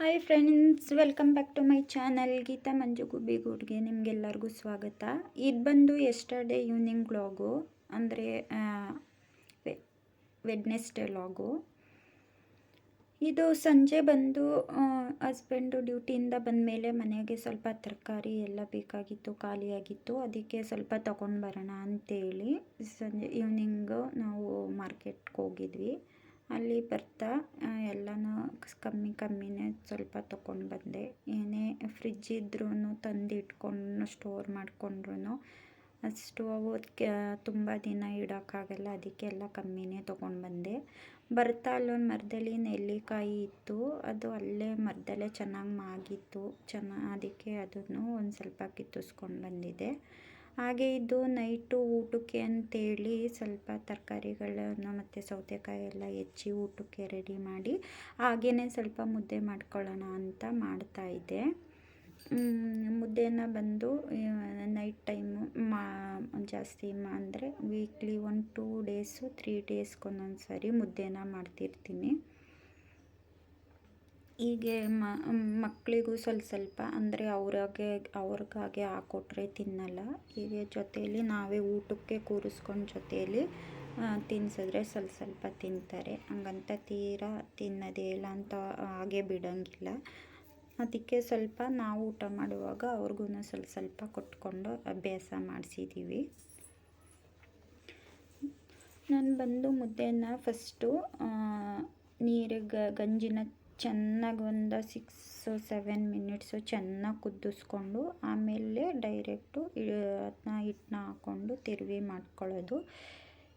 Hi friends welcome back to my channel Geetha Manju ಗುಬ್ಬಿ ಗೂಡ್ಗೆ ನಿಮಗೆಲ್ಲರಿಗೂ ಸ್ವಾಗತ. ಇದು ಬಂದು ಎಸ್ಟರ್ಡೇ ಈವ್ನಿಂಗ್ ವ್ಲಾಗು ಅಂದರೆ ವೆಡ್ನೆಸ್ಡೇ ಲಾಗು ಇದು ಸಂಜೆ ಬಂದು ಹಸ್ಬೆಂಡು ಡ್ಯೂಟಿಯಿಂದ ಬಂದ ಮೇಲೆ ಮನೆಗೆ ಸ್ವಲ್ಪ ತರಕಾರಿ ಎಲ್ಲ ಬೇಕಾಗಿತ್ತು, ಖಾಲಿಯಾಗಿತ್ತು. ಅದಕ್ಕೆ ಸ್ವಲ್ಪ ತಗೊಂಡು ಬರೋಣ ಅಂತೇಳಿ ಸಂಜೆ ಈವ್ನಿಂಗು ನಾವು ಮಾರ್ಕೆಟ್ಗೆ ಹೋಗಿದ್ವಿ. ಅಲ್ಲಿ ಬರ್ತಾ ಎಲ್ಲನೂ ಕಮ್ಮಿ ಕಮ್ಮಿನೇ ಸ್ವಲ್ಪ ತೊಗೊಂಡು ಬಂದೆ. ಏನೇ ಫ್ರಿಜ್ ಇದ್ರೂ ತಂದು ಇಟ್ಕೊಂಡು ಸ್ಟೋರ್ ಮಾಡಿಕೊಂಡ್ರು ಅಷ್ಟು ಅವು ತುಂಬ ದಿನ ಇಡೋಕ್ಕಾಗಲ್ಲ ಅದಕ್ಕೆ ಎಲ್ಲ ಕಮ್ಮಿನೇ ತೊಗೊಂಡು ಬಂದೆ. ಬರ್ತಾ ಅಲ್ಲೊಂದು ಮರದಲ್ಲಿ ನೆಲ್ಲಿಕಾಯಿ ಇತ್ತು, ಅದು ಅಲ್ಲೇ ಮರದಲ್ಲೇ ಚೆನ್ನಾಗಿ ಮಾಗಿತ್ತು, ಚೆನ್ನ, ಅದಕ್ಕೆ ಅದನ್ನು ಒಂದು ಸ್ವಲ್ಪ ಕಿತ್ತಿಸ್ಕೊಂಡು ಬಂದಿದ್ದೆ ಹಾಗೆ ಇದು ನೈಟು ಊಟಕ್ಕೆ ಅಂತೇಳಿ ಸ್ವಲ್ಪ ತರಕಾರಿಗಳನ್ನು ಮತ್ತು ಸೌತೆಕಾಯಿ ಎಲ್ಲ ಹೆಚ್ಚಿ ಊಟಕ್ಕೆ ರೆಡಿ ಮಾಡಿ ಹಾಗೆಯೇ ಸ್ವಲ್ಪ ಮುದ್ದೆ ಮಾಡ್ಕೊಳ್ಳೋಣ ಅಂತ ಮಾಡ್ತಾಯಿದ್ದೆ ಮುದ್ದೆನ ಬಂದು ನೈಟ್ ಟೈಮು ಮಾ, ಜಾಸ್ತಿ ಮಾ, ಅಂದರೆ weekly one two days three ಡೇಸ್ಗೊಂದೊಂದು ಸಾರಿ ಮುದ್ದೆನ ಮಾಡ್ತಿರ್ತೀನಿ. ಹೀಗೆ ಮಕ್ಕಳಿಗೂ ಸ್ವಲ್ಪ ಸ್ವಲ್ಪ ಅಂದರೆ ಅವ್ರಾಗೆ, ಅವ್ರಿಗಾಗೆ ಹಾಕ್ಕೊಟ್ರೆ ತಿನ್ನಲ್ಲ. ಹೀಗೆ ಜೊತೆಯಲ್ಲಿ ನಾವೇ ಊಟಕ್ಕೆ ಕೂರಿಸ್ಕೊಂಡು ಜೊತೆಯಲ್ಲಿ ತಿನ್ಸಿದ್ರೆ ಸ್ವಲ್ಪ ಸ್ವಲ್ಪ ತಿಂತಾರೆ. ಹಂಗಂತ ತೀರಾ ತಿನ್ನೋದೇ ಇಲ್ಲ ಅಂತ ಹಾಗೆ ಬಿಡೋಂಗಿಲ್ಲ. ಅದಕ್ಕೆ ಸ್ವಲ್ಪ ನಾವು ಊಟ ಮಾಡುವಾಗ ಅವ್ರಿಗೂ ಸ್ವಲ್ಪ ಸ್ವಲ್ಪ ಕೊಟ್ಕೊಂಡು ಅಭ್ಯಾಸ ಮಾಡಿಸಿದ್ದೀವಿ ನಾನು ಬಂದು ಮುದ್ದೆನ ಫಸ್ಟು ನೀರಿಗೆ ಗಂಜಿನ ಚೆನ್ನಾಗಿ ಒಂದು ಸಿಕ್ಸು ಸೆವೆನ್ ಮಿನಿಟ್ಸು ಚೆನ್ನಾಗಿ ಕುದಿಸ್ಕೊಂಡು ಆಮೇಲೆ ಡೈರೆಕ್ಟು ಅದನ್ನ ಹಿಟ್ಟನ್ನ ಹಾಕ್ಕೊಂಡು ತಿರುವಿ ಮಾಡ್ಕೊಳ್ಳೋದು.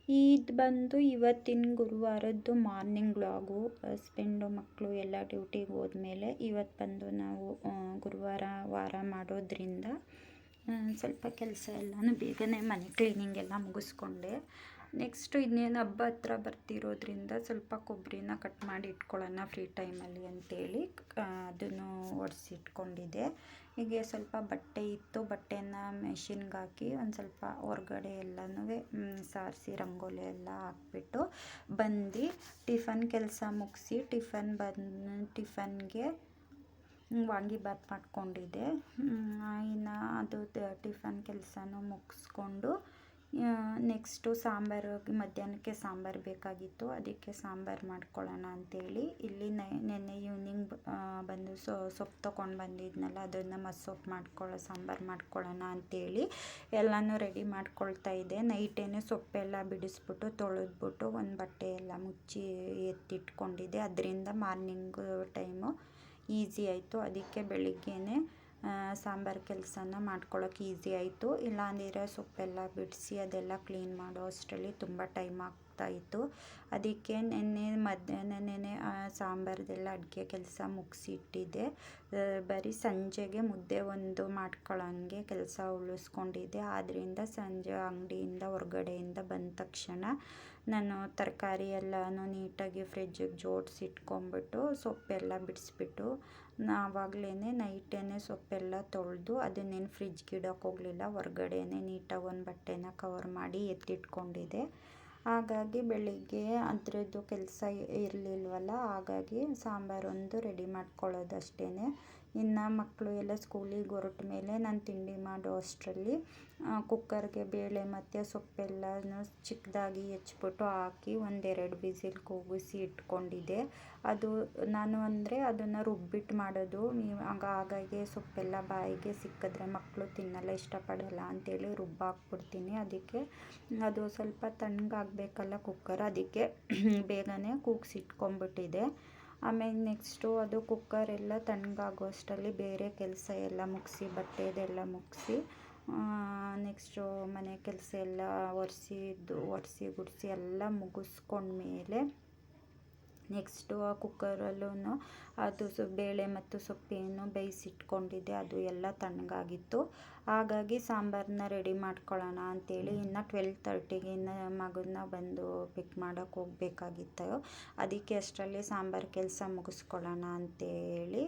ಇದು ಬಂದು ಇವತ್ತಿನ ಗುರುವಾರದ್ದು ಮಾರ್ನಿಂಗ್ ವ್ಲಾಗು ಹಸ್ಬೆಂಡು ಮಕ್ಕಳು ಎಲ್ಲ ಡ್ಯೂಟಿಗೆ ಹೋದ್ಮೇಲೆ ಇವತ್ತು ಬಂದು ನಾವು ಗುರುವಾರ, ವಾರ ಮಾಡೋದ್ರಿಂದ ಸ್ವಲ್ಪ ಕೆಲಸ ಎಲ್ಲನೂ ಬೇಗನೆ ಮನೆ ಕ್ಲೀನಿಂಗ್ ಎಲ್ಲ ಮುಗಿಸ್ಕೊಂಡೆ. ನೆಕ್ಸ್ಟು ಇನ್ನೇನು ಹಬ್ಬ ಹತ್ರ ಬರ್ತಿರೋದ್ರಿಂದ ಸ್ವಲ್ಪ ಕೊಬ್ಬರಿನ ಕಟ್ ಮಾಡಿ ಇಟ್ಕೊಳ್ಳೋಣ ಫ್ರೀ ಟೈಮಲ್ಲಿ ಅಂತೇಳಿ ಅದನ್ನು ಒಡಿಸಿಟ್ಕೊಂಡಿದ್ದೆ ಹೀಗೆ ಸ್ವಲ್ಪ ಬಟ್ಟೆ ಇತ್ತು, ಬಟ್ಟೆನ ಮೆಷಿನ್ಗೆ ಹಾಕಿ ಒಂದು ಸ್ವಲ್ಪ ಹೊರ್ಗಡೆ ಎಲ್ಲನೂ ಸಾರಿಸಿ ರಂಗೋಲಿ ಎಲ್ಲ ಹಾಕ್ಬಿಟ್ಟು ಬಂದು ಟಿಫನ್ ಕೆಲಸ ಮುಗಿಸಿ ಟಿಫನ್ ಬಂದು ಟಿಫನ್ಗೆ ವಾಂಗಿಬಾತ್ ಮಾಡ್ಕೊಂಡಿದ್ದೆ. ಇನ್ನು ಅದು ಟಿಫನ್ ಕೆಲಸನೂ ಮುಗಿಸ್ಕೊಂಡು ನೆಕ್ಸ್ಟು ಸಾಂಬಾರು, ಮಧ್ಯಾಹ್ನಕ್ಕೆ ಸಾಂಬಾರು ಬೇಕಾಗಿತ್ತು. ಅದಕ್ಕೆ ಸಾಂಬಾರು ಮಾಡ್ಕೊಳ್ಳೋಣ ಅಂತೇಳಿ. ಇಲ್ಲಿ ನೆನ್ನೆ ಈವ್ನಿಂಗ್ ಬಂದು ಸೊಪ್ಪು ತೊಗೊಂಡು ಬಂದಿದ್ನಲ್ಲ, ಅದನ್ನು ಮಸ್ಸೊಪ್ಪು ಮಾಡ್ಕೊಳ್ಳೋ, ಸಾಂಬಾರು ಮಾಡ್ಕೊಳ್ಳೋಣ ಅಂತೇಳಿ ಎಲ್ಲನೂ ರೆಡಿ ಮಾಡ್ಕೊಳ್ತಾ ಇದ್ದೆ. ನೈಟೇನೆ ಸೊಪ್ಪೆಲ್ಲ ಬಿಡಿಸ್ಬಿಟ್ಟು, ತೊಳೆದ್ಬಿಟ್ಟು ಒಂದು ಬಟ್ಟೆ ಎಲ್ಲ ಮುಚ್ಚಿ ಎತ್ತಿಟ್ಕೊಂಡಿದ್ದೆ. ಅದರಿಂದ ಮಾರ್ನಿಂಗ್ ಟೈಮು ಈಸಿ ಆಯಿತು. ಅದಕ್ಕೆ ಬೆಳಿಗ್ಗೆನೇ ಸಾಂಬಾರು ಕೆಲಸನ ಮಾಡ್ಕೊಳ್ಳೋಕೆ ಈಸಿ ಆಯಿತು. ಇಲ್ಲಾಂದಿದ್ರೆ ಸೊಪ್ಪೆಲ್ಲ ಬಿಡಿಸಿ ಅದೆಲ್ಲ ಕ್ಲೀನ್ ಮಾಡೋ ಅಷ್ಟರಲ್ಲಿ ತುಂಬ ಟೈಮ್ ಆಗ್ತಾಯಿತ್ತು ಅದಕ್ಕೆ ನೆನ್ನೆ ಮಧ್ಯಾಹ್ನನೇ ಸಾಂಬಾರ್ದೆಲ್ಲ ಅಡುಗೆ ಕೆಲಸ ಮುಗಿಸಿಟ್ಟಿದ್ದೆ. ಬರೀ ಸಂಜೆಗೆ ಮುದ್ದೆ ಒಂದು ಮಾಡ್ಕೊಳ್ಳೋಂಗೆ ಕೆಲಸ ಉಳಿಸ್ಕೊಂಡಿದ್ದೆ. ಆದ್ದರಿಂದ ಸಂಜೆ ಅಂಗಡಿಯಿಂದ ಹೊರ್ಗಡೆಯಿಂದ ಬಂದ ತಕ್ಷಣ ನಾನು ತರಕಾರಿ ಎಲ್ಲನೂ ನೀಟಾಗಿ ಫ್ರಿಜ್ಜಿಗೆ ಜೋಡಿಸಿ ಇಟ್ಕೊಂಬಿಟ್ಟು ಸೊಪ್ಪೆಲ್ಲ ಬಿಡಿಸ್ಬಿಟ್ಟು ಆವಾಗಲೇ ನೈಟೇ ಸೊಪ್ಪೆಲ್ಲ ತೊಳೆದು ಅದನ್ನೇನು ಫ್ರಿಜ್ಗೆ ಇಡೋಕ್ಕೋಗ್ಲಿಲ್ಲ ಹೋಗಲಿಲ್ಲ ನೀಟಾಗಿ ಒಂದು ಬಟ್ಟೆನ ಕವರ್ ಮಾಡಿ ಎತ್ತಿಟ್ಕೊಂಡಿದ್ದೆ. ಹಾಗಾಗಿ ಬೆಳಿಗ್ಗೆ ಅದರದ್ದು ಕೆಲಸ ಇರಲಿಲ್ವಲ್ಲ ಹಾಗಾಗಿ ಸಾಂಬಾರೊಂದು ರೆಡಿ ಮಾಡ್ಕೊಳ್ಳೋದು ಅಷ್ಟೇ ಇನ್ನು ಮಕ್ಕಳು ಎಲ್ಲ ಸ್ಕೂಲಿಗೆ ಹೊರಟ ಮೇಲೆ ನಾನು ತಿಂಡಿ ಮಾಡೋ ಅಷ್ಟರಲ್ಲಿ. ಕುಕ್ಕರ್ಗೆ ಬೇಳೆ ಮತ್ತು ಸೊಪ್ಪೆಲ್ಲನೂ ಚಿಕ್ಕದಾಗಿ ಹೆಚ್ಚಿಬಿಟ್ಟು ಹಾಕಿ ಒಂದೆರಡು ವಿಸಿಲ್ ಕೂಗಿಸಿ ಇಟ್ಕೊಂಡಿದ್ದೆ. ಅದು ನಾನು ಅಂದರೆ ಅದನ್ನು ರುಬ್ಬಿಟ್ಟು ಮಾಡೋದು. ಹಾಗಾಗಿ ಸೊಪ್ಪೆಲ್ಲ ಬಾಯಿಗೆ ಸಿಕ್ಕಿದ್ರೆ ಮಕ್ಕಳು ತಿನ್ನಲ್ಲ, ಇಷ್ಟಪಡಲ್ಲ ಅಂಥೇಳಿ ರುಬ್ಬಾಕ್ಬಿಡ್ತೀನಿ. ಅದಕ್ಕೆ ಅದು ಸ್ವಲ್ಪ ತಣ್ಣಗಾಗಬೇಕಲ್ಲ ಕುಕ್ಕರ್ ಅದಕ್ಕೆ ಬೇಗನೆ ಕೂಗಿಸಿಟ್ಕೊಂಬಿಟ್ಟಿದ್ದೆ ಆಮೇಲೆ ನೆಕ್ಸ್ಟು ಅದು ಕುಕ್ಕರ್ ಎಲ್ಲ ತಣ್ಣಗಾಗೋ ಅಷ್ಟರಲ್ಲಿ ಬೇರೆ ಕೆಲಸ ಎಲ್ಲ ಮುಗಿಸಿ, ಬಟ್ಟೆದೆಲ್ಲ ಮುಗಿಸಿ ನೆಕ್ಸ್ಟು ಮನೆ ಕೆಲಸ ಎಲ್ಲ ಒರೆಸಿದ್ದು ಒರೆಸಿ, ಗುಡಿಸಿ ಎಲ್ಲ ಮುಗಿಸ್ಕೊಂಡ್ಮೇಲೆ ನೆಕ್ಸ್ಟು ಆ ಕುಕ್ಕರಲ್ಲೂ ಅದು ಸೊ, ಬೇಳೆ ಮತ್ತು ಸೊಪ್ಪೇನು ಬೇಯಿಸಿಟ್ಕೊಂಡಿದ್ದೆ, ಅದು ಎಲ್ಲ ತಣ್ಣಗಾಗಿತ್ತು. ಹಾಗಾಗಿ ಸಾಂಬಾರನ್ನ ರೆಡಿ ಮಾಡ್ಕೊಳ್ಳೋಣ ಅಂತೇಳಿ ಇನ್ನು ಟ್ವೆಲ್ ತರ್ಟಿಗೆ ಇನ್ನು ಮಗನ್ನ ಬಂದು ಪಿಕ್ ಮಾಡೋಕ್ಕೆ ಹೋಗಬೇಕಾಗಿತ್ತು ಅದಕ್ಕೆ ಅಷ್ಟರಲ್ಲಿ ಸಾಂಬಾರು ಕೆಲಸ ಮುಗಿಸ್ಕೊಳ್ಳೋಣ ಅಂತೇಳಿ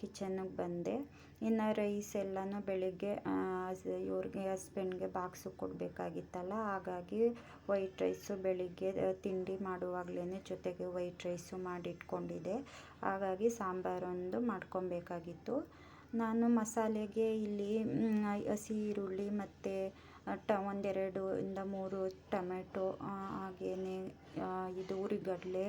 ಕಿಚನ್ನಿಗೆ ಬಂದೆ. ಇನ್ನು ರೈಸ್ ಎಲ್ಲನೂ ಬೆಳಿಗ್ಗೆ ಇವ್ರಿಗೆ ಹಸ್ಬೆಂಡ್ಗೆ ಬಾಕ್ಸು ಕೊಡಬೇಕಾಗಿತ್ತಲ್ಲ. ಹಾಗಾಗಿ ವೈಟ್ ರೈಸು ಬೆಳಿಗ್ಗೆ ತಿಂಡಿ ಮಾಡುವಾಗಲೇ ಜೊತೆಗೆ ವೈಟ್ ರೈಸು ಮಾಡಿಟ್ಕೊಂಡಿದ್ದೆ. ಹಾಗಾಗಿ ಸಾಂಬಾರೊಂದು ಮಾಡ್ಕೊಬೇಕಾಗಿತ್ತು. ನಾನು ಮಸಾಲೆಗೆ ಇಲ್ಲಿ ಹಸಿ ಈರುಳ್ಳಿ ಮತ್ತು ಟ, ಒಂದೆರಡು ಇಂದ ಮೂರು ಟೊಮೆಟೊ ಹಾಗೆಯೇ ಇದು ಉರಿಗಡಲೆ,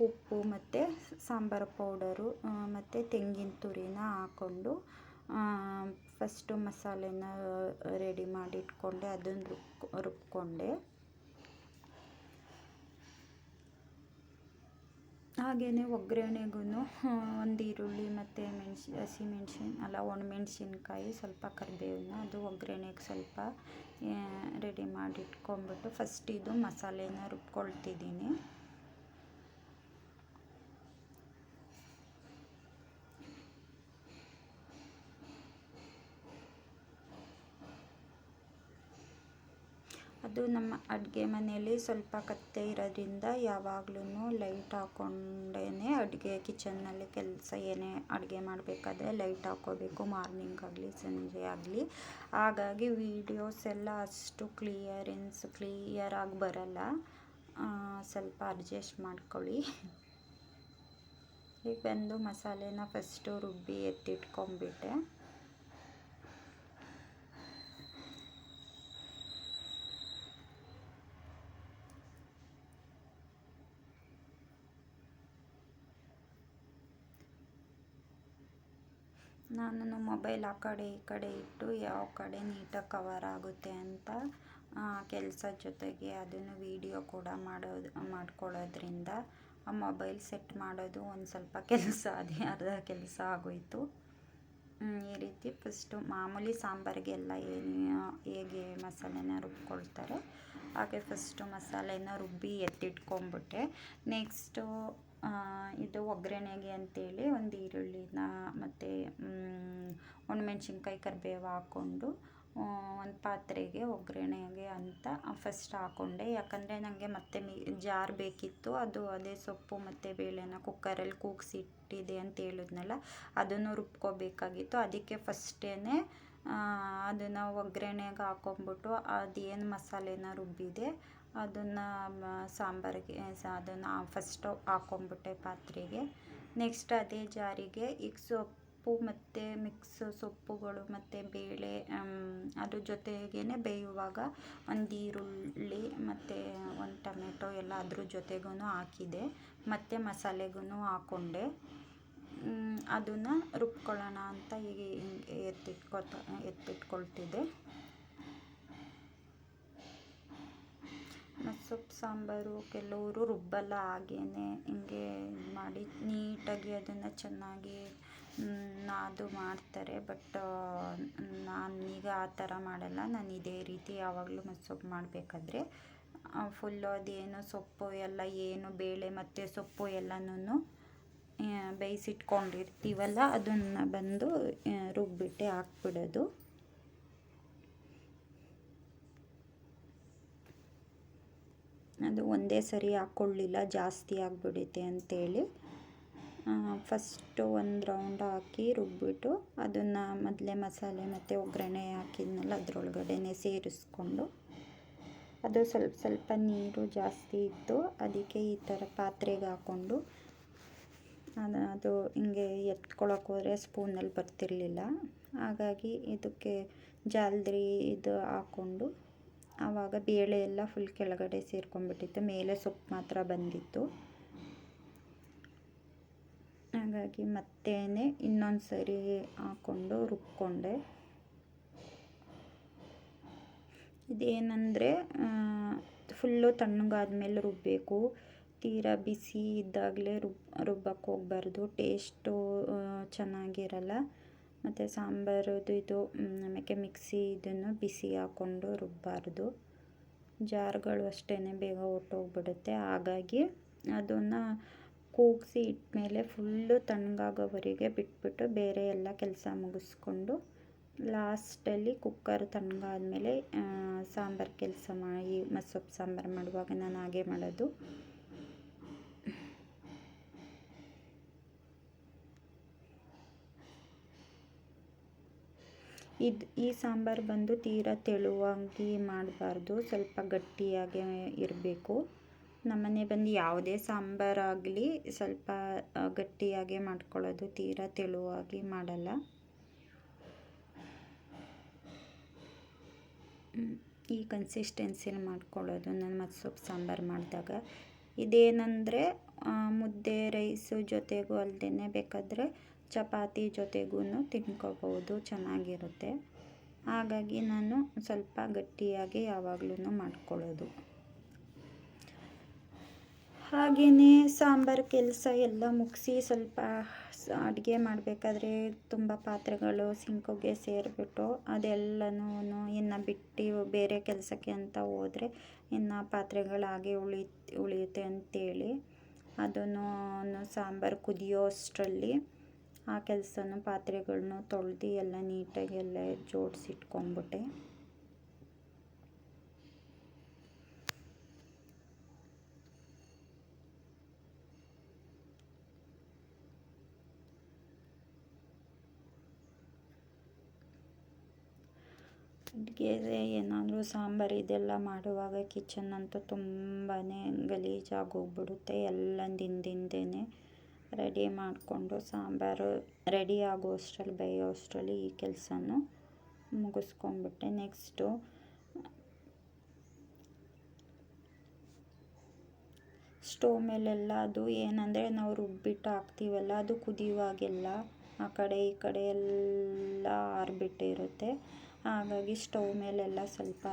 ಉಪ್ಪು ಮತ್ತು ಸಾಂಬಾರು ಪೌಡರು ಮತ್ತು ತೆಂಗಿನ ತುರಿನ ಹಾಕ್ಕೊಂಡು ಫಸ್ಟು ಮಸಾಲೆನ ರೆಡಿ ಮಾಡಿ ಇಟ್ಕೊಂಡೆ, ಅದನ್ನು ರುಬ್ ರುಬ್ಕೊಂಡೆ. ಹಾಗೆಯೇ ಒಗ್ಗರಣೆಗೂ ಒಂದು ಈರುಳ್ಳಿ ಮತ್ತು ಮೆಣ್ಸು ಹಸಿಮೆಣ್ಸಿನ ಅಲ್ಲ ಒಣಮೆಣ್ಸಿನ್ಕಾಯಿ ಸ್ವಲ್ಪ ಕರಿಬೇವನ್ನ ಅದು ಒಗ್ಗರಣೆಗೆ ಸ್ವಲ್ಪ ರೆಡಿ ಮಾಡಿಟ್ಕೊಂಡ್ಬಿಟ್ಟು ಫಸ್ಟ್ ಇದು ಮಸಾಲೆನ ರುಬ್ಕೊಳ್ತಿದ್ದೀನಿ ಅದು ನಮ್ಮ ಅಡುಗೆ ಮನೆಯಲ್ಲಿ ಸ್ವಲ್ಪ ಕತ್ತೆ ಇರೋದ್ರಿಂದ ಯಾವಾಗ್ಲೂ ಲೈಟ್ ಹಾಕ್ಕೊಂಡೇ ಅಡುಗೆ ಕಿಚನ್ನಲ್ಲಿ ಕೆಲಸ ಏನೇ ಅಡುಗೆ ಮಾಡಬೇಕಾದ್ರೆ ಲೈಟ್ ಹಾಕ್ಕೋಬೇಕು ಮಾರ್ನಿಂಗ್ ಆಗಲಿ, ಸಂಜೆ ಆಗಲಿ. ಹಾಗಾಗಿ ವೀಡಿಯೋಸ್ ಎಲ್ಲ ಅಷ್ಟು ಕ್ಲಿಯರೆನ್ಸ್ ಕ್ಲಿಯರಾಗಿ ಬರಲ್ಲ. ಸ್ವಲ್ಪ ಅಡ್ಜಸ್ಟ್ ಮಾಡ್ಕೊಳ್ಳಿ. ಈಗ ಬಂದು ಮಸಾಲೆನ ಫಸ್ಟು ರುಬ್ಬಿ ಎತ್ತಿಟ್ಕೊಂಡ್ಬಿಟ್ಟೆ. ನಾನು ಮೊಬೈಲ್ ಆ ಕಡೆ ಈ ಕಡೆ ಇಟ್ಟು ಯಾವ ಕಡೆ ನೀಟಾಗಿ ಕವರ್ ಆಗುತ್ತೆ ಅಂತ ಕೆಲಸ ಜೊತೆಗೆ ಅದನ್ನು ವೀಡಿಯೋ ಕೂಡ ಮಾಡೋದು, ಮಾಡ್ಕೊಳ್ಳೋದ್ರಿಂದ ಆ ಮೊಬೈಲ್ ಸೆಟ್ ಮಾಡೋದು ಒಂದು ಸ್ವಲ್ಪ ಕೆಲಸ, ಅದೇ ಅರ್ಧ ಕೆಲಸ ಆಗೋಯಿತು. ಈ ರೀತಿ ಫಸ್ಟು ಮಾಮೂಲಿ ಸಾಂಬಾರಿಗೆಲ್ಲ ಏನು, ಹೇಗೆ ಮಸಾಲೆನ ರುಬ್ಕೊಳ್ತಾರೆ, ಹಾಗೆ ಫಸ್ಟು ಮಸಾಲೆನ ರುಬ್ಬಿ ಎತ್ತಿಟ್ಕೊಂಬಿಟ್ಟೆ ನೆಕ್ಸ್ಟು ಇದು ಒಗ್ಗರಣೆಗೆ ಅಂತೇಳಿ ಒಂದು ಈರುಳ್ಳಿನ ಮತ್ತು ಒಣಮೆಣ್ಸಿನ್ಕಾಯಿ ಕರಿಬೇವು ಹಾಕ್ಕೊಂಡು ಒಂದು ಪಾತ್ರೆಗೆ ಒಗ್ಗರಣೆಗೆ ಅಂತ ಫಸ್ಟ್ ಹಾಕ್ಕೊಂಡೆ ಯಾಕಂದರೆ ನನಗೆ ಮತ್ತೆ ಮಿ, ಜಾರ್ ಬೇಕಿತ್ತು. ಅದು ಅದೇ ಸೊಪ್ಪು ಮತ್ತು ಬೇಳೆನ ಕುಕ್ಕರಲ್ಲಿ ಕೂಗಿಸಿಟ್ಟಿದೆ ಅಂತ ಹೇಳಿದ್ನಲ್ಲ, ಅದನ್ನು ರುಬ್ಕೋಬೇಕಾಗಿತ್ತು. ಅದಕ್ಕೆ ಫಸ್ಟೇ ಅದನ್ನು ಒಗ್ಗರಣೆಗೆ ಹಾಕ್ಕೊಂಬಿಟ್ಟು ಅದೇನು ಮಸಾಲೆನ ರುಬ್ಬಿದೆ ಅದನ್ನು ಸಾಂಬಾರಿಗೆ ಅದನ್ನು ಫಸ್ಟು ಹಾಕೊಂಡ್ಬಿಟ್ಟೆ ಪಾತ್ರೆಗೆ. ನೆಕ್ಸ್ಟ್ ಅದೇ ಜಾರಿಗೆ ಈಗ ಸೊಪ್ಪು ಮತ್ತು ಮಿಕ್ಸ್ ಸೊಪ್ಪುಗಳು ಮತ್ತು ಬೇಳೆ ಅದ್ರ ಜೊತೆಗೇ ಬೇಯುವಾಗ ಒಂದು ಈರುಳ್ಳಿ ಮತ್ತು ಒಂದು ಟೊಮೆಟೊ ಎಲ್ಲ ಅದ್ರ ಜೊತೆಗೂ ಹಾಕಿದೆ. ಮತ್ತು ಮಸಾಲೆಗೂ ಹಾಕ್ಕೊಂಡೆ ಅದನ್ನು ರುಬ್ಕೊಳ್ಳೋಣ ಅಂತ ಎತ್ತಿಟ್ಕೊತ, ಎತ್ತಿಟ್ಕೊಳ್ತಿದ್ದೆ. ಸೊಪ್ಪು, ಸಾಂಬಾರು, ಕೆಲವರು ರುಬ್ಬಲ್ಲ, ಹಾಗೇನೆ ಹಿಂಗೆ ಇದು ಮಾಡಿ ನೀಟಾಗಿ ಅದನ್ನು ಚೆನ್ನಾಗಿ ನಾದು ಮಾಡ್ತಾರೆ. ಬಟ್ ನಾನೀಗ ಆ ಥರ ಮಾಡಲ್ಲ. ನಾನು ಇದೇ ರೀತಿ ಯಾವಾಗಲೂ ಸೊಪ್ಪು ಮಾಡಬೇಕಾದ್ರೆ ಫುಲ್ಲು ಅದೇನು ಸೊಪ್ಪು ಎಲ್ಲ ಏನು ಬೇಳೆ ಮತ್ತು ಸೊಪ್ಪು ಎಲ್ಲನೂ ಬೇಯಿಸಿಟ್ಕೊಂಡಿರ್ತೀವಲ್ಲ, ಅದನ್ನು ಬಂದು ರುಬ್ಬಿಟ್ಟೆ ಹಾಕ್ಬಿಡೋದು. ಅದು ಒಂದೇ ಸರಿ ಹಾಕ್ಕೊಳ್ಳಿಲ್ಲ, ಜಾಸ್ತಿ ಆಗಿಬಿಡುತ್ತೆ ಅಂತೇಳಿ. ಫಸ್ಟು ಒಂದು ರೌಂಡ್ ಹಾಕಿ ರುಬ್ಬಿಟ್ಟು ಅದನ್ನು ಮೊದಲೇ ಮಸಾಲೆ ಮತ್ತು ಒಗ್ಗರಣೆ ಹಾಕಿದ್ಮೇಲೆ ಅದರೊಳಗಡೆನೆ ಸೇರಿಸ್ಕೊಂಡು. ಅದು ಸ್ವಲ್ಪ ಸ್ವಲ್ಪ ನೀರು ಜಾಸ್ತಿ ಇತ್ತು, ಅದಕ್ಕೆ ಈ ಥರ ಪಾತ್ರೆಗೆ ಹಾಕ್ಕೊಂಡು. ಅದು ಅದು ಹಿಂಗೆ ಎತ್ಕೊಳಕ್ಕೆ ಹೋದರೆ ಸ್ಪೂನಲ್ಲಿ ಬರ್ತಿರಲಿಲ್ಲ. ಹಾಗಾಗಿ ಇದಕ್ಕೆ ಜಾಲ್ದ್ರಿ ಇದು ಹಾಕ್ಕೊಂಡು ಆವಾಗ ಬೇಳೆ ಎಲ್ಲ ಫುಲ್ ಕೆಳಗಡೆ ಸೇರ್ಕೊಂಡ್ಬಿಟ್ಟಿತ್ತು. ಮೇಲೆ ಸೊಪ್ಪು ಮಾತ್ರ ಬಂದಿತ್ತು. ಹಾಗಾಗಿ ಮತ್ತೆ ಇನ್ನೊಂದು ಸರಿ ಹಾಕ್ಕೊಂಡು ರುಬ್ಕೊಂಡೆ. ಇದೇನಂದರೆ ಫುಲ್ಲು ತಣ್ಣಗಾದ್ಮೇಲೆ ರುಬ್ಬಬೇಕು ತೀರಾ ಬಿಸಿ ಇದ್ದಾಗಲೇ ರುಬ್ ರುಬ್ಬಕ್ಕೆ ಹೋಗ್ಬಾರ್ದು. ಟೇಸ್ಟು ಚೆನ್ನಾಗಿರಲ್ಲ. ಮತ್ತು ಸಾಂಬಾರದು ಇದು ಆಮೇಲೆ ಮಿಕ್ಸಿ ಇದನ್ನು ಬಿಸಿ ಹಾಕ್ಕೊಂಡು ರುಬ್ಬಾರ್ದು. ಜಾರ್ಗಳು ಅಷ್ಟೇ ಬೇಗ ಹೊರ್ಟೋಗ್ಬಿಡುತ್ತೆ ಹಾಗಾಗಿ ಅದನ್ನು ಕೂಗಿಸಿ ಇಟ್ಮೇಲೆ ಫುಲ್ಲು ತಣ್ಣಗಾಗೋವರೆಗೆ ಬಿಟ್ಬಿಟ್ಟು ಬೇರೆ ಎಲ್ಲ ಕೆಲಸ ಮುಗಿಸ್ಕೊಂಡು ಲಾಸ್ಟಲ್ಲಿ ಕುಕ್ಕರ್ ತಣ್ಣಗಾದ್ಮೇಲೆ ಸಾಂಬಾರು ಕೆಲಸ ಮಾಡಿ ಮಸೊಪ್ಪು ಸಾಂಬಾರು ಮಾಡುವಾಗ ನಾನು ಹಾಗೆ ಮಾಡೋದು. ಇದು, ಈ ಸಾಂಬಾರು ಬಂದು ತೀರಾ ತೆಳುವಾಗಿ ಮಾಡಬಾರ್ದು, ಸ್ವಲ್ಪ ಗಟ್ಟಿಯಾಗೇ ಇರಬೇಕು. ನಮ್ಮನೆ ಬಂದು ಯಾವುದೇ ಸಾಂಬಾರಾಗಲಿ ಸ್ವಲ್ಪ ಗಟ್ಟಿಯಾಗೆ ಮಾಡ್ಕೊಳ್ಳೋದು ತೀರಾ ತೆಳುವಾಗಿ ಮಾಡಲ್ಲ. ಈ ಕನ್ಸಿಸ್ಟೆನ್ಸಿಲಿ ಮಾಡ್ಕೊಳ್ಳೋದು ನಾನು ಮತ್ತು ಸೊಪ್ಪು ಸಾಂಬಾರು ಮಾಡಿದಾಗ. ಇದೇನಂದರೆ ಮುದ್ದೆ, ರೈಸು ಜೊತೆಗೂ ಅಲ್ಲದೇ ಬೇಕಾದರೆ ಚಪಾತಿ ಜೊತೆಗೂ ತಿನ್ಕೋಬೋದು ಚೆನ್ನಾಗಿರುತ್ತೆ. ಹಾಗಾಗಿ ನಾನು ಸ್ವಲ್ಪ ಗಟ್ಟಿಯಾಗಿ ಯಾವಾಗ್ಲೂ ಮಾಡ್ಕೊಳ್ಳೋದು. ಹಾಗೆಯೇ ಸಾಂಬಾರು ಕೆಲಸ ಎಲ್ಲ ಮುಗಿಸಿ ಸ್ವಲ್ಪ ಅಡುಗೆ ಮಾಡಬೇಕಾದ್ರೆ ತುಂಬ ಪಾತ್ರೆಗಳು ಸಿಂಕುಗೆ ಸೇರಿಬಿಟ್ಟು ಅದೆಲ್ಲನೂ ಇನ್ನು ಬಿಟ್ಟು ಬೇರೆ ಕೆಲಸಕ್ಕೆ ಅಂತ ಹೋದರೆ ಇನ್ನು ಪಾತ್ರೆಗಳು ಹಾಗೆ ಉಳಿ ಉಳಿಯುತ್ತೆ ಅಂತೇಳಿ ಅದನ್ನು ಸಾಂಬಾರು ಕುದಿಯೋ ಅಷ್ಟರಲ್ಲಿ ಆ ಕೆಲಸನ ಪಾತ್ರೆಗಳನ್ನ ತೊಳೆದು ಎಲ್ಲ ನೀಟಾಗಿ ಎಲ್ಲ ಜೋಡಿಸಿಟ್ಕೊಂಡ್ಬಿಟ್ಟೆ ಅಡುಗೆ ಏನಾದರೂ ಸಾಂಬಾರು ಇದೆಲ್ಲ ಮಾಡುವಾಗ ಕಿಚನ್ ಅಂತೂ ತುಂಬಾ ಗಲೀಜಾಗಿ ಹೋಗ್ಬಿಡುತ್ತೆ, ಎಲ್ಲ ದಿಂದಿಂದೇ ರೆಡಿ ಮಾಡಿಕೊಂಡು ಸಾಂಬಾರು ರೆಡಿ ಆಗೋ ಅಷ್ಟರಲ್ಲಿ ಬೇಯೋ ಅಷ್ಟರಲ್ಲಿ ಈ ಕೆಲಸನೂ ಮುಗಿಸ್ಕೊಂಡ್ಬಿಟ್ಟೆ. ನೆಕ್ಸ್ಟು ಸ್ಟೋವ್ ಮೇಲೆಲ್ಲ ಅದು ಏನಂದರೆ ನಾವು ರುಬ್ಬಿಟ್ಟು ಹಾಕ್ತೀವಲ್ಲ, ಅದು ಕುದಿಯುವಾಗೆಲ್ಲ ಆ ಕಡೆ ಈ ಕಡೆ ಎಲ್ಲ ಆರಿಬಿಟ್ಟಿರುತ್ತೆ ಹಾಗಾಗಿ ಸ್ಟವ್ ಮೇಲೆಲ್ಲ ಸ್ವಲ್ಪ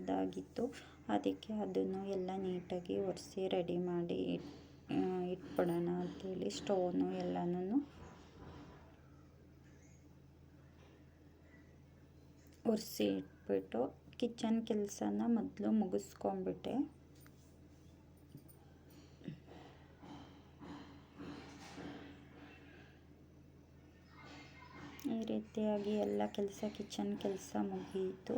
ಇದಾಗಿತ್ತು. ಅದಕ್ಕೆ ಅದನ್ನು ಎಲ್ಲ ನೀಟಾಗಿ ಒರೆಸಿ ರೆಡಿ ಮಾಡಿ ಇಟ್ಬಿಡೋಣ ಅಂತೇಳಿ ಸ್ಟೋನು ಎಲ್ಲನೂ ಒರೆಸಿ ಇಟ್ಬಿಟ್ಟು ಕಿಚನ್ ಕೆಲಸನ ಮೊದಲು ಮುಗಿಸ್ಕೊಂಬಿಟ್ಟೆ ಈ ರೀತಿಯಾಗಿ ಎಲ್ಲ ಕೆಲಸ ಕಿಚನ್ ಕೆಲಸ ಮುಗಿಯಿತು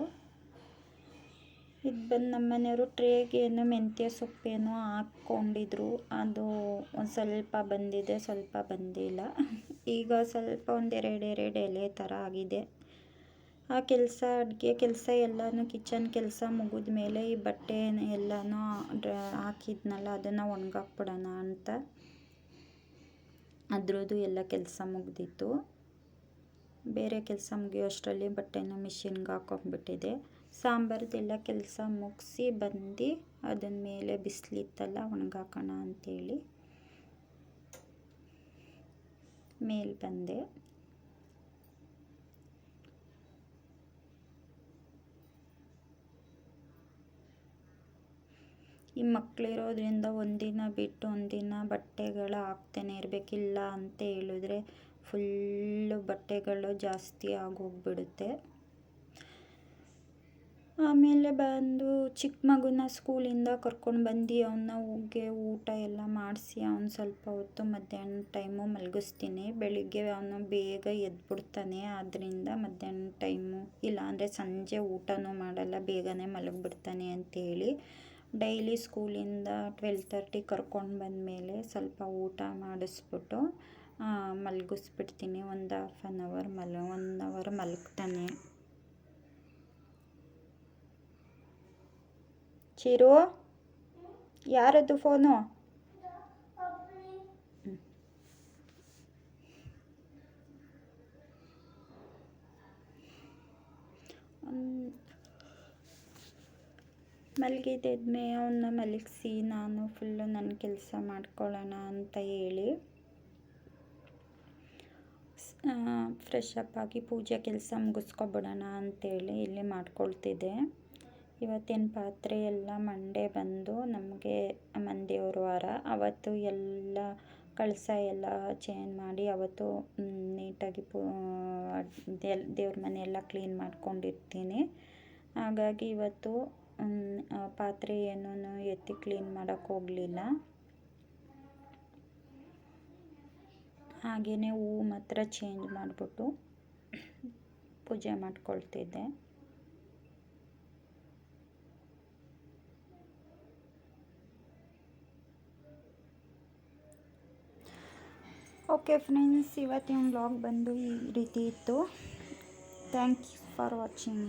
ಇದು ಬಂದು ನಮ್ಮ ಮನೆಯವರು ಟ್ರೇಗೇನು ಮೆಂತ್ಯ ಸೊಪ್ಪೇನೋ ಹಾಕ್ಕೊಂಡಿದ್ರು. ಅದು ಒಂದು ಸ್ವಲ್ಪ ಬಂದಿದೆ, ಸ್ವಲ್ಪ ಬಂದಿಲ್ಲ. ಈಗ ಸ್ವಲ್ಪ ಒಂದು ಎರಡು ಎಲೆ ಥರ ಆಗಿದೆ. ಆ ಕೆಲಸ, ಅಡುಗೆ ಕೆಲಸ ಎಲ್ಲನೂ ಕಿಚನ್ ಕೆಲಸ ಮುಗಿದ ಮೇಲೆ ಈ ಬಟ್ಟೆ ಎಲ್ಲನೂ ಹಾಕಿದ್ನಲ್ಲ, ಅದನ್ನು ಒಣಗಾಕ್ಬಿಡೋಣ ಅಂತ. ಅದ್ರದ್ದು ಎಲ್ಲ ಕೆಲಸ ಮುಗ್ದಿತ್ತು. ಬೇರೆ ಕೆಲಸ ಮುಗಿಯೋ ಅಷ್ಟರಲ್ಲಿ ಬಟ್ಟೆನ ಮಿಷಿನ್ಗೆ ಹಾಕೊಂಡ್ಬಿಟ್ಟಿದೆ. ಸಾಂಬಾರ್ದೆಲ್ಲ ಕೆಲಸ ಮುಗಿಸಿ ಬಂದು ಅದನ್ನ ಮೇಲೆ ಬಿಸಿಲಿತ್ತಲ್ಲ ಒಣಗಾಕೋಣ ಅಂಥೇಳಿ ಮೇಲೆ ಬಂದೆ. ಈ ಮಕ್ಕಳಿರೋದ್ರಿಂದ ಒಂದಿನ ಬಿಟ್ಟು ಒಂದಿನ ಬಟ್ಟೆಗಳು ಹಾಕ್ತಾನೆ ಇರಬೇಕಿಲ್ಲ ಅಂತ ಹೇಳಿದ್ರೆ ಫುಲ್ಲು ಬಟ್ಟೆಗಳು ಜಾಸ್ತಿ ಆಗೋಗ್ಬಿಡುತ್ತೆ. ಆಮೇಲೆ ಬಂದು ಚಿಕ್ಕ ಮಗುನ ಸ್ಕೂಲಿಂದ ಕರ್ಕೊಂಡು ಬಂದು ಅವನ್ನ ಹೋಗಿ ಊಟ ಎಲ್ಲ ಮಾಡಿಸಿ ಅವ್ನು ಸ್ವಲ್ಪ ಹೊತ್ತು ಮಧ್ಯಾಹ್ನ ಟೈಮು ಮಲಗಿಸ್ತೀನಿ. ಬೆಳಿಗ್ಗೆ ಅವನು ಬೇಗ ಎದ್ಬಿಡ್ತಾನೆ. ಆದ್ದರಿಂದ ಮಧ್ಯಾಹ್ನ ಟೈಮು ಇಲ್ಲಾಂದರೆ ಸಂಜೆ ಊಟನೂ ಮಾಡಲ್ಲ, ಬೇಗನೆ ಮಲಗಿಬಿಡ್ತಾನೆ ಅಂತೇಳಿ ಡೈಲಿ ಸ್ಕೂಲಿಂದ ಟ್ವೆಲ್ ತರ್ಟಿ ಕರ್ಕೊಂಡು ಬಂದಮೇಲೆ ಸ್ವಲ್ಪ ಊಟ ಮಾಡಿಸ್ಬಿಟ್ಟು ಮಲಗಿಸ್ಬಿಡ್ತೀನಿ. ಒಂದು ಹಾಫ್ ಆನ್ ಅವರ್ ಮಲ ಒನ್ ಅವರ್ ಮಲಗ್ತಾನೆ. ಚಿರು ಯಾರದ್ದು ಫೋನು ಮಲಗಿದ್ದಾದ್ಮೇ ಅವನ್ನ ಮಲಗಿಸಿ, ನಾನು ಫುಲ್ಲು ನನ್ನ ಕೆಲಸ ಮಾಡ್ಕೊಳ್ಳೋಣ ಅಂತ ಹೇಳಿ. ಫ್ರೆಶ್ ಅಪ್ ಆಗಿ ಪೂಜೆ ಕೆಲಸ ಮುಗಿಸ್ಕೊಬಿಡೋಣ ಅಂತೇಳಿ ಇಲ್ಲಿ ಮಾಡ್ಕೊಳ್ತಿದ್ದೆ. ಇವತ್ತಿನ ಪಾತ್ರೆ ಎಲ್ಲ ಮಂಡೇ ಬಂದು ನಮಗೆ ಮಂದೇವ್ರ ವಾರ. ಅವತ್ತು ಎಲ್ಲ ಕಳಸ ಎಲ್ಲ ಚೇಂಜ್ ಮಾಡಿ ಅವತ್ತು ನೀಟಾಗಿ ಪೂ ದೇವ್ರ ಮನೆಯೆಲ್ಲ ಕ್ಲೀನ್ ಮಾಡ್ಕೊಂಡಿರ್ತೀನಿ. ಹಾಗಾಗಿ ಇವತ್ತು ಪಾತ್ರೆ ಏನೂ ಎತ್ತಿ ಕ್ಲೀನ್ ಮಾಡೋಕ್ಕೆ ಹೋಗಲಿಲ್ಲ. ಹಾಗೆಯೇ ಹೂವು ಮಾತ್ರ ಚೇಂಜ್ ಮಾಡಿಬಿಟ್ಟು ಪೂಜೆ ಮಾಡ್ಕೊಳ್ತಿದ್ದೆ. ಓಕೆ ಫ್ರೆಂಡ್ಸ್ ಇವತ್ತಿನ ವ್ಲಾಗ್ ಬಂದು ಈ ರೀತಿ ಇತ್ತು. Thank you for watching